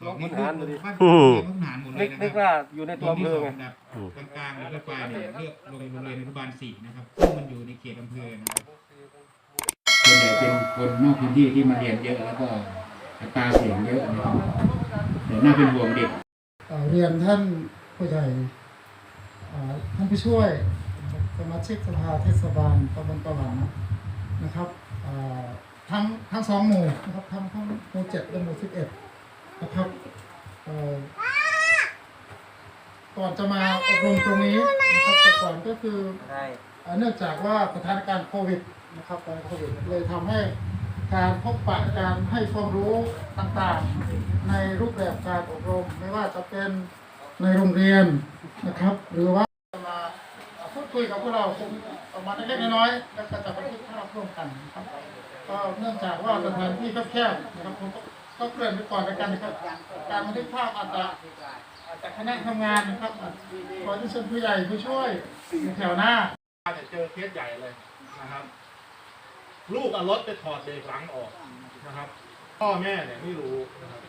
สองมุนหารเลยบ้านอืม มุนหารหมดเลนึยกนะนึกครับว่าอยู่ในตัวอำเภอไงนดับกลางๆแล้วก็ปลายเนี่ยเลือกโรงเรียนโรงเรียนอนุบาลสี่นะครับซึ่งมันอยู่ในเขตอำเภอนะครับส่วนใหญ่เป็นคนนอกพื้นที่ที่มาเรียนเยอะแล้วก็อัตราเสียงเยอะนะครับแต่น่าเป็นห่วงเด็ก เอ่อเรียนท่านผู้ใหญ่เอ่อท่านผู้ช่วยสมาชิกสภาเทศบาลตำบลตะหลังนะครับเอ่อทั้งทั้งสองหมู่นะครับทั้งทั้งหมู่เจ็ดและหมู่สิบเอ็ด นะครับเอ่อก่อนจะมาอบรมตรงนี้นะครับแต่ก่อนก็คือใช่เอ่อเนื่องจากว่าสถานการณ์โควิดนะครับการโควิดเลยทำให้การพบปะการให้ความรู้ต่างๆ ในรูปแบบการอบรม ไม่ว่าจะเป็นในโรงเรียนนะครับ หรือว่ามาพูดคุยกับพวกเราคงประมาณเล็กๆน้อยๆแล้วก็จะบันทึกภาพร่วมกันนะครับก็เนื่องจากว่าสถานที่แคบๆนะครับผม ก็เกริ่นไปก่อนแล้วกันนะครับการบันทึกภาพอาจจะอาจจะคณะทำงานนะครับขอที่เชิญผู้ใหญ่ผู้ช่วยแถวหน้าจะเจอเคสใหญ่เลยนะครับ ลูกเอารถไปถอดเบรกหลังออกนะครับ พ่อแม่เนี่ยไม่รู้นะครับ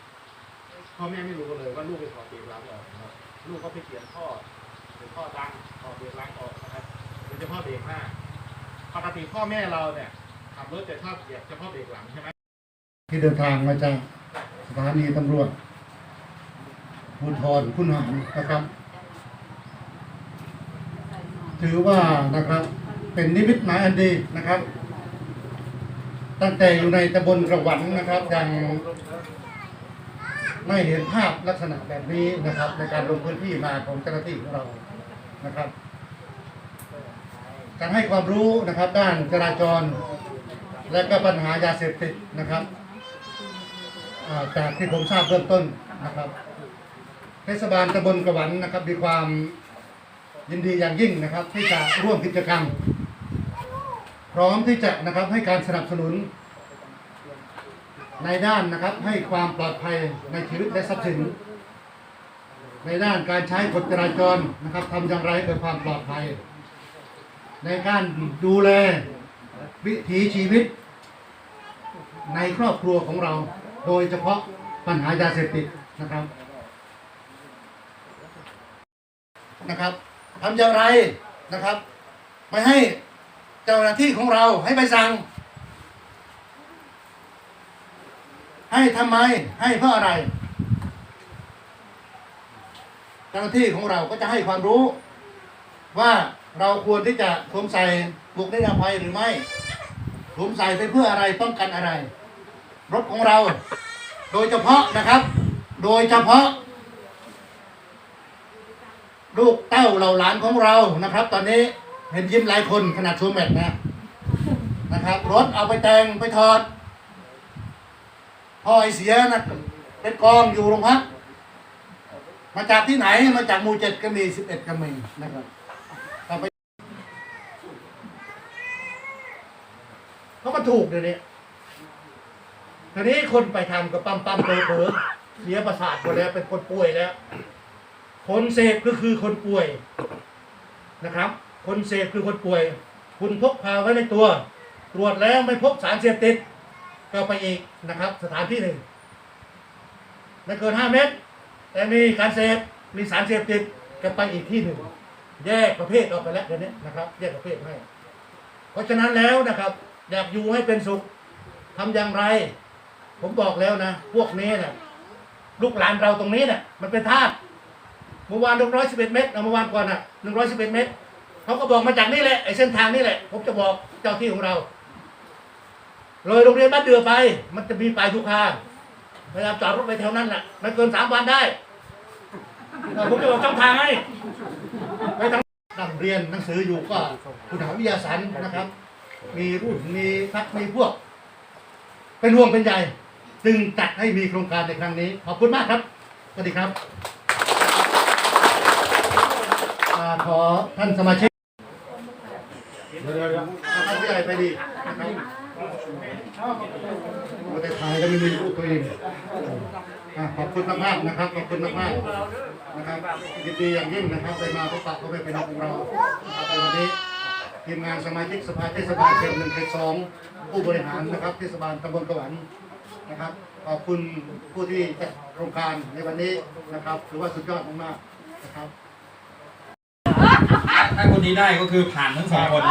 พ่อแม่ไม่รู้เลยว่าลูกไปถอดเบรกหลังออกนะครับลูกก็ไปเขียนท่อเป็นท่อดังถอดเบรกหลังออกนะครับโดยเฉพาะเบรกหน้าปกติพ่อแม่เราเนี่ยขับรถจะชอบเหยียบเฉพาะเบรกหลังใช่ไหม ที่เดินทางมาจากสถานีตำรวจภูธรคุณหารนะครับ ถือว่านะครับเป็นนิมิตหมายอันดีนะครับ ตั้งแต่อยู่ในตำบลกระหวันนะครับยังไม่เห็นภาพลักษณะแบบนี้นะครับ ในการลงพื้นที่มาของเจ้าหน้าที่ของเรานะครับ การให้ความรู้นะครับ ด้านจราจร และก็ปัญหายาเสพติดนะครับ จากที่ผมทราบเบื้องต้นนะครับ เทศบาลตำบลกระหวันนะครับ มีความยินดีอย่างยิ่งนะครับ ที่จะร่วมกิจกรรม พร้อมที่จะนะครับให้การสนับสนุน ในด้านนะครับให้ความปลอดภัยในชีวิตและทรัพย์สิน ในด้านการใช้กฎจราจรนะครับทำอย่างไรให้เกิดความปลอดภัย ในการดูแลวิถีชีวิตในครอบครัวของเรา โดยเฉพาะปัญหายาเสพติดนะครับนะครับทำอย่างไรนะครับ ไม่ให้เจ้าหน้าที่ของเราให้ใบสั่ง ให้ทำไมให้เพราะอะไร เจ้าหน้าที่ของเราก็จะให้ความรู้ ว่าเราควรที่จะสวมใส่บุกนิรภัยหรือไม่สวมใส่ไปเพื่ออะไรป้องกันอะไร รถของเรา โดยเฉพาะนะครับ โดยเฉพาะ ลูกเต้าเหล่าหลานของเรานะครับ ตอนนี้เห็นยิ้มหลายคนขนาดสวมแมทนะนะครับ รถเอาไปแต่งไปถอดพ่อไอเสียนะเป็นกองอยู่โรงพักมาจากที่ไหนมาจากมูเจ็ดก็มีสิบเอ็ดก็มีนะครับเอาไปเขามาถูกเดี๋ยวนี้ ทีนี้คนไปทำกับปั๊มปั๊มเผลอเผลอเสียประสาทหมดแล้วเป็นคนป่วยแล้ว คนเสพก็คือคนป่วยนะครับ คนเสพคือคนป่วย คุณพกพาไว้ในตัว ตรวจแล้วไม่พบสารเสพติด ก็ไปอีกนะครับ สถานที่หนึ่งไม่เกินห้าเมตร แต่มีการเสพมีสารเสพติดก็ไปอีกที่หนึ่งแยกประเภทออกไปแล้วเดี๋ยวนี้นะครับ แยกประเภทให้ เพราะฉะนั้นแล้วนะครับ อยากอยู่ให้เป็นสุขทำอย่างไร ผมบอกแล้วนะ พวกนี้นะลูกหลานเราตรงนี้นะมันเป็นธาตุเมื่อวานหนึ่งร้อยสิบเอ็ดเมตรเอาเมื่อวานก่อนอะหนึ่งร้อยสิบเอ็ดเมตรเขาก็บอกมาจากนี่แหละไอ้เส้นทางนี่แหละ ผมจะบอกเจ้าที่ของเรา เลยโรงเรียนบ้านเดือไป มันจะมีปลายทุกคางพยายามจอดรถไปแถวนั้นแหละไม่เกินสามวันได้ผมจะบอกช่องทางให้ไปทางนั่งเรียนหนังสืออยู่ก็คุณหาวิทยาสันนะครับ มีรุ่นมีพักมีพวก เป็นห่วงเป็นใย จึงจัดให้มีโครงการในครั้งนี้ ขอบคุณมากครับสวัสดีครับอขอท่านสมาชิกเดี๋ยวเดี๋ยวเดี๋ยวท่านผู้ใหญ่ไปดีนะครับโอ้แต่ถ่ายก็ไม่มีรูปตัวเองอะขอบคุณมากๆนะครับ ขอบคุณมากๆนะครับยินดีอย่างยิ่งนะครับได้มาพบปะพ่อแม่พี่น้องของเราในวันนี้ทีมงานสมาชิกสภาเทศบาลเขตหนึ่งเขตสองผู้บริหารนะครับเทศบาลตำบลกระหวัน นะครับ ขอบคุณผู้ที่จัดโครงการในวันนี้นะครับถือว่าสุดยอดมากๆนะครับ ถ้าคนนี้ได้ก็คือผ่านทั้งสองคน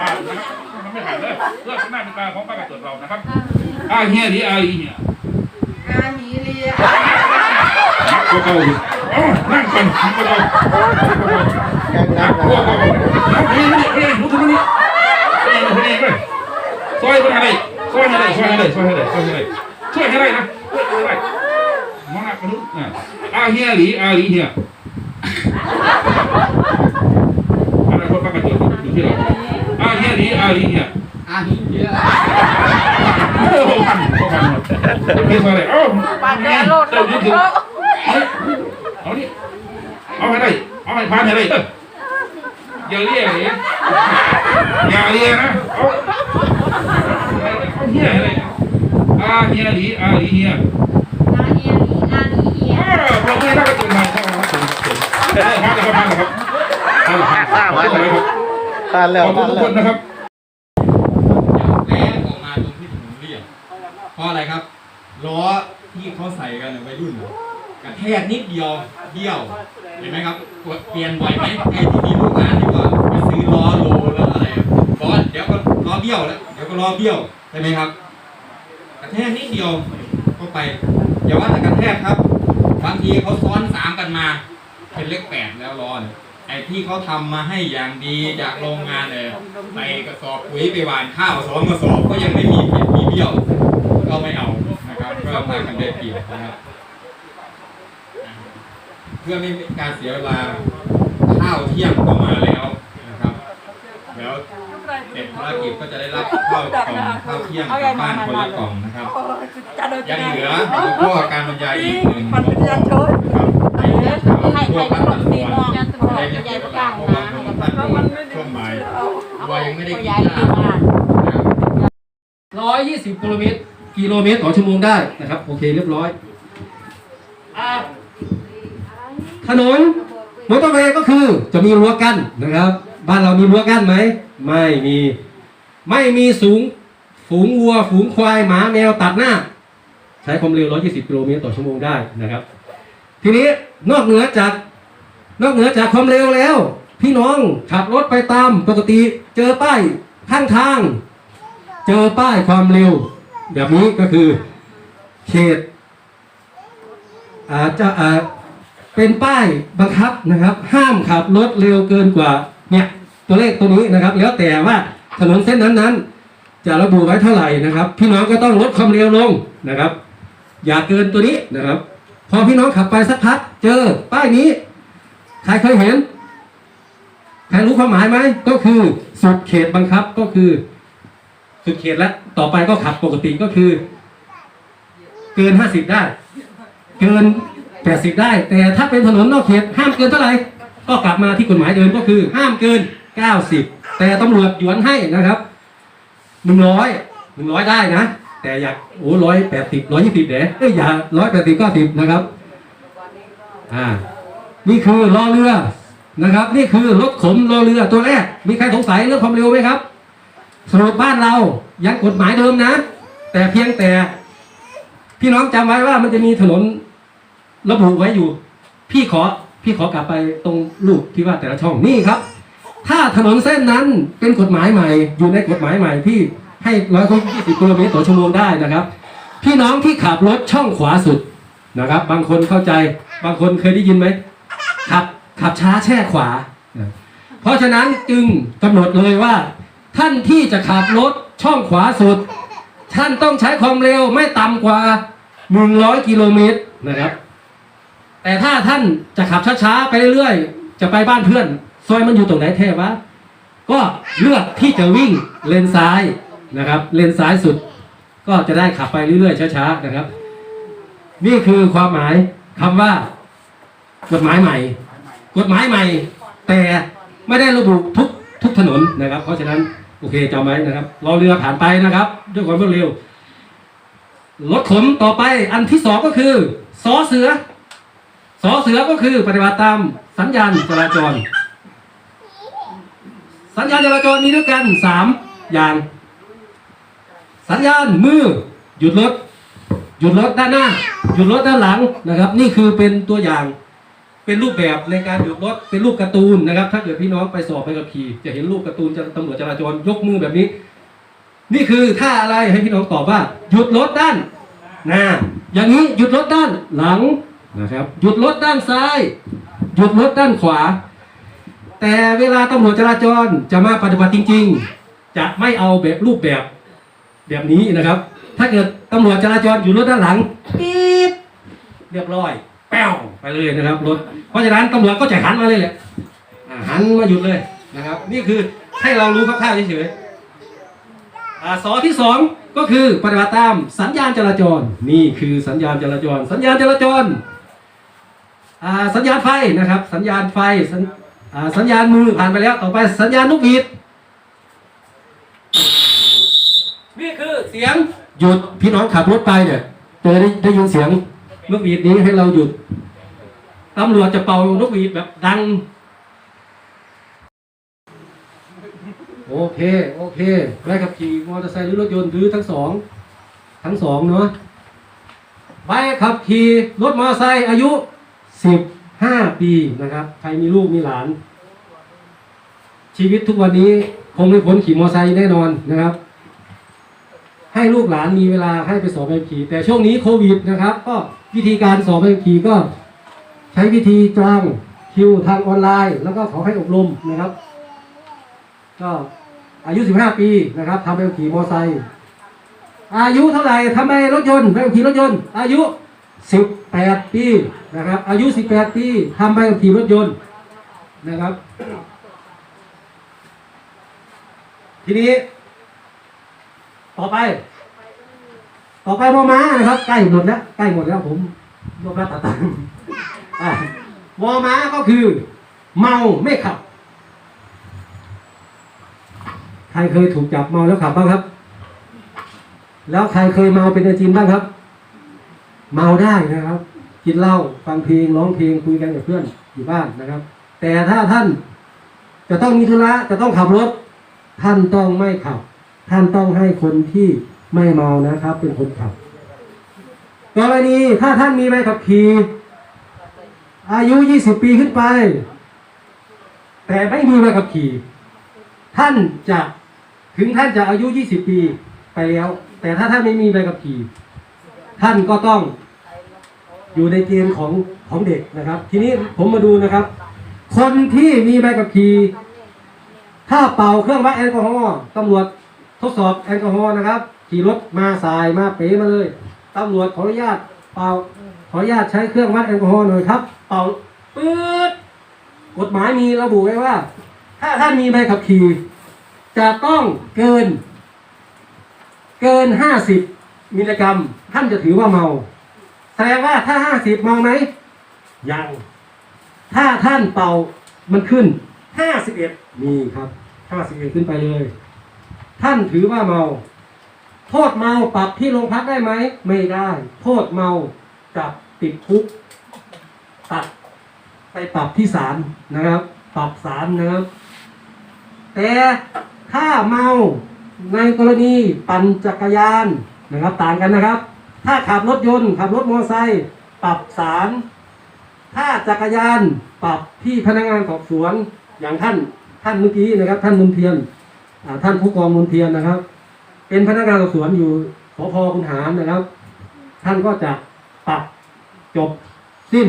ผ่านนะครับมันไม่ผ่านเลยเพื่อข้างหน้าเป็นตาของป้ากระจดเรานะครับอ้าวเฮียดีอ้าวอีเฮียอาหนีเรียนักกว่าเก่าอีกเอ้านั่งก่อนนั่งก่อนนักกว่าเก่าเฮ้ยนี่เฮ้ยลุกขึ้นมานี่เฮ้ยเฮ้ยเฮ้ยซอยคนอะไร ซอยอะไรซอยอะไรซอยอะไรซอยอะไรช่วยให้ได้นะช่วยให้ได้มองหน้ากันดูอะอาเฮียหลีอาวอีเฮียอะไรคนปากระจดอยู่ที่เราอาเฮียหลีอาวอีเฮียอะเฮียโอ้โหพันโอ้พันหมดเรียกว่าอะไรเอ้าปากแดงโลดเติมนิดนึงเอาดิเอาให้ได้เอาให้พันให้ได้เอออย่าเรียกอย่างนี้อย่าเรียกนะเอา ฮียอะไรอาเฮียหลีอาหลีเฮียอาเฮียหนีอาหนีเฮียอ้าวเราไม่ได้ก็จนมาเข้ามาครับผมเออพันแล้วพันแล้วครับพันแล้วพันแล้วครับผ่านแล้วขอบคุณทุกคนนะครับแม่ออกมาตรงที่ถนนเรียบเพราะอะไรครับล้อที่เขาใส่กันในวัยรุ่นน่ะกระแทกนิดเดียวเบี้ยวเห็นไหมครับกดเปลี่ยนบ่อยไหมไอ้ที่มีลูกงานดีกว่าไปซื้อล้อโลแล้วอะไรอะล้อเดี๋ยวก็ล้อเบี้ยวแล้วเดี๋ยวก็ ล้อเบี้ยวใช่ไหมครับ กระแทกนิดเดียวเข้าไปอย่าว่าแต่กระแทกครับบางทีเขาซ้อนสามกันมา เป็นเลขแปดแล้วล้อเนี่ยไอ้ที่เขาทำมาให้อย่างดีจากโรงงานเลยใส่กระสอบปุ๋ยไปหวานข้าวสองกระสอบก็ยังไม่มีผิดมีเบี้ยวก็ไม่เอานะครับก็พากันได้เปรียบนะครับเพื่อไม่เป็นการเสียเวลาข้าวเที่ยงก็มาแล้วนะครับ แล้ว เสร็จภารกิจก็จะได้รับข้าวกล่องข้าวเที่ยงกลับบ้านคนละกล่องนะครับ ยังเหลือหัวข้อการบรรยายอีกหนึ่งหัวข้อนะครับให้พวกท่านตัดสินได้ไม่เสียเวลาเพราะว่าท่านโดนช่วงบ่ายวัยยังไม่ได้กินข้าวนะครับร้อยยี่สิบกิโลเมตรกิโลเมตรต่อชั่วโมงได้นะครับ โอเคเรียบร้อยอ่าถนนมอเตอร์เวย์ก็คือจะมีรั้วกั้นนะครับ บ้านเรามีรั้วกั้นไหม ไม่มี ไม่มีสูง ฝูงวัว ฝูงควาย หมาแมวตัดหน้า ใช้ความเร็ว 120 กิโลเมตรต่อชั่วโมงได้นะครับ ทีนี้นอกเหนือจาก นอกเหนือจากความเร็วแล้ว พี่น้องขับรถไปตามปกติ เจอป้ายข้างทาง เจอป้ายความเร็ว แบบนี้ก็คือ เขตอาจจะเป็นป้ายบังคับนะครับ ห้ามขับรถเร็วเกินกว่าเนี่ย ตัวเลขตัวนี้นะครับ แล้วแต่ว่าถนนเส้นนั้นๆ จะระบุไว้เท่าไหร่นะครับ พี่น้องก็ต้องลดความเร็วลงนะครับ อย่าเกินตัวนี้นะครับ พอพี่น้องขับไปสักพักเจอป้ายนี้ใครเคยเห็นใครรู้ความหมายไหมก็คือสุดเขตบังคับก็คือ สุดเขตแล้วต่อไปก็ขับปกติก็คือ เกินห้าสิบได้ เกินแปดสิบได้ แต่ถ้าเป็นถนนนอกเขตห้ามเกินเท่าไหร่ก็กลับมาที่กฎหมายเดิมก็คือห้ามเกิน เก้าสิบแต่ตำรวจหยวนให้นะครับหนึ่งร้อยหนึ่งร้อยได้นะ แต่อยากโอ้ร้อยแปดสิบร้อยยี่สิบเด้เอ้ยอย่าร้อยแปดสิบเก้าสิบนะครับอ่านี่คือรอเรือนะครับ นี่คือรถขมรอเรือตัวแรก มีใครสงสัยเรื่องความเร็วไหมครับสรุปบ้านเรายังกฎหมายเดิมนะ แต่เพียงแต่ พี่น้องจำไว้ว่ามันจะมีถนนระบุไว้อยู่ พี่ขอพี่ขอกลับไปตรงรูปที่ว่าแต่ละช่องนี่ครับ ถ้าถนนเส้นนั้นเป็นกฎหมายใหม่ อยู่ในกฎหมายใหม่ที่ให้ร้อยยี่สิบกิโลเมตรต่อชั่วโมงได้นะครับ พี่น้องที่ขับรถช่องขวาสุดนะครับ บางคนเข้าใจบางคนเคยได้ยินไหมขับขับช้าแช่ขวา เพราะฉะนั้นจึงกำหนดเลยว่า ท่านที่จะขับรถช่องขวาสุด ท่านต้องใช้ความเร็วไม่ต่ำกว่า 100 กิโลเมตรนะครับ แต่ถ้าท่านจะขับช้าๆไปเรื่อยๆจะไปบ้านเพื่อน ซอยมันอยู่ตรงไหนแท้วะก็เลือกที่จะวิ่งเลนซ้ายนะครับ เลนซ้ายสุด ก็จะได้ขับไปเรื่อยๆช้าๆนะครับ นี่คือความหมายคำว่า กฎหมายใหม่ กฎหมายใหม่ แต่ไม่ได้ระบุทุกทุกถนนนะครับ เพราะฉะนั้นโอเคจำไว้นะครับรอเรือผ่านไปนะครับ ด้วยความรวดเร็วรถขนต่อไปอันที่สองก็คือสอเสือสอเสือก็คือปฏิบัติตามสัญญาณจราจร สัญญาณจราจรมีด้วยกันสามอย่าง สัญญาณมือหยุดรถหยุดรถด้านหน้า หยุดรถด้านหลังนะครับ นี่คือเป็นตัวอย่างเป็นรูปแบบในการหยุดรถเป็นรูปการ์ตูนนะครับ ถ้าเกิดพี่น้องไปสอบไปกับขี่ จะเห็นรูปการ์ตูนตำรวจจราจรยกมือแบบนี้ นี่คือท่าอะไรให้พี่น้องตอบว่า หยุดรถด้านหน้าอย่างนี้หยุดรถด้านหลังนะครับ หยุดรถด้านซ้าย หยุดรถด้านขวา แต่เวลาตำรวจจราจรจะมาปฏิบัติจริง ๆ จะไม่เอาแบบรูปแบบแบบนี้นะครับ ถ้าเกิดตำรวจจราจรอยู่รถด้านหลังปี๊บเรียบร้อย แป้วไปเลยนะครับรถเพราะฉะนั้นตำรวจก็จะหันมาเลยแหละอ่าหันมาหยุดเลยนะครับ นี่คือให้เรารู้คร่าวๆเฉยๆอ่าสอที่สองก็คือปฏิบัติตามสัญญาณจราจร นี่คือสัญญาณจราจร สัญญาณจราจรอ่าสัญญาณไฟนะครับ สัญญาณไฟ สัญญาณมือผ่านไปแล้ว ต่อไปสัญญาณนกหวีดนี่คือเสียงหยุดพี่น้องขับรถไปเนี่ยเจอได้ได้ยินเสียงนกหวีดนี้ให้เราหยุดตำรวจจะเป่านกหวีดแบบดัง โอเค โอเคใบขับขี่มอเตอร์ไซค์หรือรถยนต์หรือทั้งสอง ทั้งสองเนาะใบขับขี่รถมอเตอร์ไซค์อายุสิบ ห้าปีนะครับ ใครมีลูกมีหลาน ชีวิตทุกวันนี้คงไม่พ้นขี่มอไซค์แน่นอนนะครับ ให้ลูกหลานมีเวลาให้ไปสอบใบขี่ แต่ช่วงนี้โควิดนะครับ ก็วิธีการสอบใบขี่ก็ ใช้วิธีจองคิวทางออนไลน์ แล้วก็ขอให้อบรมนะครับ ก็อายุ 15 ปีนะครับทำใบขี่มอไซค์อายุเท่าไหร่ทำไมรถยนต์ใบขี่รถยนต์ อายุ 18 ปีนะครับ อายุ 18 ปีทำใบขับขี่รถยนต์นะครับ ทีนี้ ต่อไป ต่อไปมอม้านะครับ ใกล้หมดแล้ว ใกล้หมดแล้วผมรวบรัดตัดตังมอม้าก็คือ เมาไม่ขับ ใครเคยถูกจับเมาแล้วขับบ้างครับ แล้วใครเคยเมาเป็นอาจินบ้างครับ เมาได้นะครับ กินเหล้าฟังเพลงร้องเพลงคุยกันกับเพื่อนอยู่บ้านนะครับ แต่ถ้าท่านจะต้องมีธุระจะต้องขับรถ ท่านต้องไม่ขับ ท่านต้องให้คนที่ไม่เมานะครับ เป็นคนขับกรณีถ้าท่านมีใบขับขี่อายุ 20 ปีขึ้นไป แต่ไม่มีใบขับขี่ ท่านจะถึงท่านจะอายุ 20 ปีไปแล้ว แต่ถ้าท่านไม่มีใบขับขี่ ท่านก็ต้องอยู่ในเกณฑ์ของของเด็กนะครับ ทีนี้ผมมาดูนะครับ คนที่มีใบขับขี่ถ้าเป่าเครื่องวัดแอลกอฮอล์ตำรวจทดสอบแอลกอฮอล์นะครับ ขี่รถมาสายมาเป๋มาเลยตำรวจขออนุญาตเป่าขออนุญาตใช้เครื่องวัดแอลกอฮอล์หน่อยครับ เป่าปื๊ดกฎหมายมีระบุไว้ว่า ถ้าท่านมีใบขับขี่จะต้องเกิน เกินห้าสิบมิลลิกรัม ท่านจะถือว่าเมา แสดงว่าถ้าห้าสิบเมาไหมยัง ถ้าท่านเป่ามันขึ้นห้าสิบเอ็ดนี่ครับห้าสิบเอ็ดขึ้นไปเลย ท่านถือว่าเมา โทษเมาปรับที่โรงพักได้ไหมไม่ได้ โทษเมากับติดคุกตัดไปปรับที่ศาลนะครับ ปรับศาลนะครับ แต่ถ้าเมาในกรณีปั่นจักรยานนะครับ ต่างกันนะครับ ถ้าขับรถยนต์ ขับรถมอเตอร์ไซค์ปรับศาลถ้าจักรยานปรับที่พนักงานสอบสวนอย่างท่านท่านเมื่อกี้นะครับ ท่านมุนเทียนท่านผู้กองมุนเทียนนะครับ เป็นพนักงานสอบสวนอยู่สพคุณหารนะครับ ท่านก็จะปรับจบสิ้น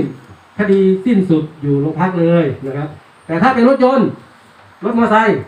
คดีสิ้นสุดอยู่โรงพักเลยนะครับ แต่ถ้าเป็นรถยนต์รถมอเตอร์ไซค์